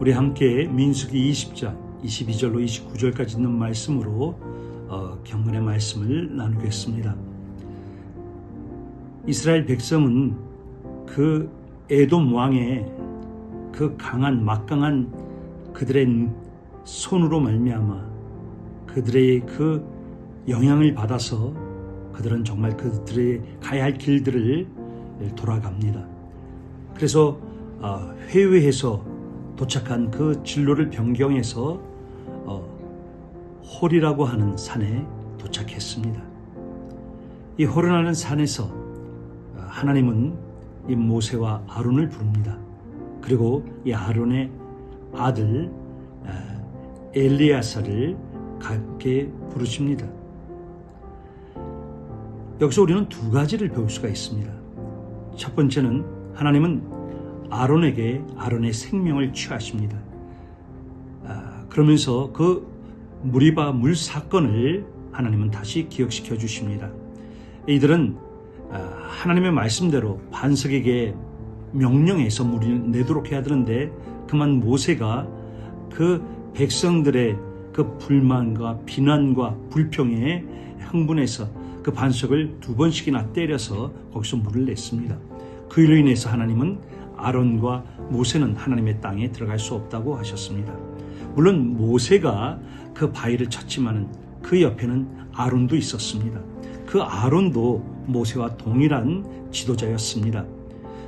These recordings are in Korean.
우리 함께 민수기 20장 22절로 29절까지 있는 말씀으로 어, 경건의 말씀을 나누겠습니다. 이스라엘 백성은 그 에돔 왕의 그 강한 막강한 그들의 손으로 말미암아 그들의 그 영향을 받아서 그들은 정말 그들의 가야 할 길들을 돌아갑니다. 그래서 어, 회의해서 도착한 그 진로를 변경해서 어, 홀이라고 하는 산에 도착했습니다. 이 홀이라는 산에서 어, 하나님은 이 모세와 아론을 부릅니다. 그리고 이 아론의 아들 엘리아사를 함께 부르십니다. 여기서 우리는 두 가지를 배울 수가 있습니다. 첫 번째는 하나님은 아론에게 아론의 생명을 취하십니다. 아, 그러면서 그 무리바 물 사건을 하나님은 다시 기억시켜 주십니다. 이들은 아, 하나님의 말씀대로 반석에게 명령해서 물을 내도록 해야 되는데 그만 모세가 그 백성들의 그 불만과 비난과 불평에 흥분해서 그 반석을 두 번씩이나 때려서 거기서 물을 냈습니다. 그 일로 인해서 하나님은 아론과 모세는 하나님의 땅에 들어갈 수 없다고 하셨습니다. 물론 모세가 그 바위를 쳤지만은 그 옆에는 아론도 있었습니다. 그 아론도 모세와 동일한 지도자였습니다.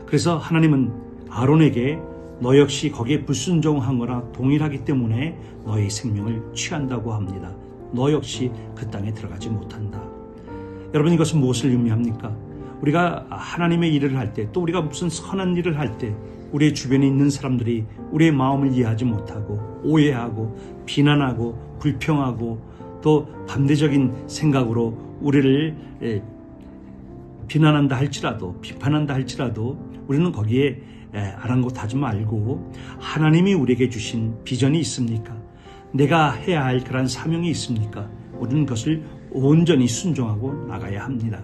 그래서 하나님은 아론에게 너 역시 거기에 불순종한 거나 동일하기 때문에 너의 생명을 취한다고 합니다. 너 역시 그 땅에 들어가지 못한다. 여러분 이것은 무엇을 의미합니까? 우리가 하나님의 일을 할 때 또 우리가 무슨 선한 일을 할 때 우리의 주변에 있는 사람들이 우리의 마음을 이해하지 못하고 오해하고 비난하고 불평하고 또 반대적인 생각으로 우리를 비난한다 할지라도 비판한다 할지라도 우리는 거기에 아랑곳하지 말고 하나님이 우리에게 주신 비전이 있습니까? 내가 해야 할 그런 사명이 있습니까? 우리는 그것을 온전히 순종하고 나가야 합니다.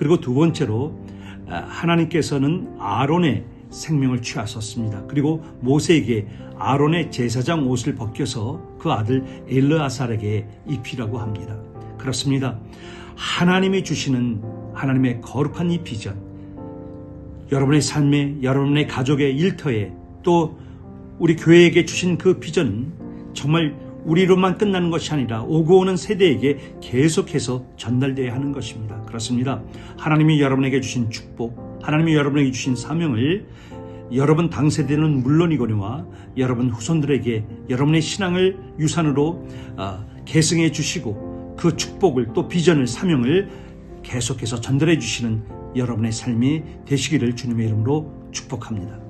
그리고 두 번째로 아, 하나님께서는 아론의 생명을 취하셨습니다. 그리고 모세에게 아론의 제사장 옷을 벗겨서 그 아들 엘르아살에게 입히라고 합니다. 그렇습니다. 하나님이 주시는 하나님의 거룩한 이 비전, 여러분의 삶에, 여러분의 가족의 일터에 또 우리 교회에게 주신 그 비전은 정말 우리로만 끝나는 것이 아니라 오고 오는 세대에게 계속해서 전달되어야 하는 것입니다. 그렇습니다. 하나님이 여러분에게 주신 축복, 하나님이 여러분에게 주신 사명을 여러분 당세대는 물론이거니와 여러분 후손들에게 여러분의 신앙을 유산으로 어, 계승해 주시고 그 축복을 또 비전을 사명을 계속해서 전달해 주시는 여러분의 삶이 되시기를 주님의 이름으로 축복합니다.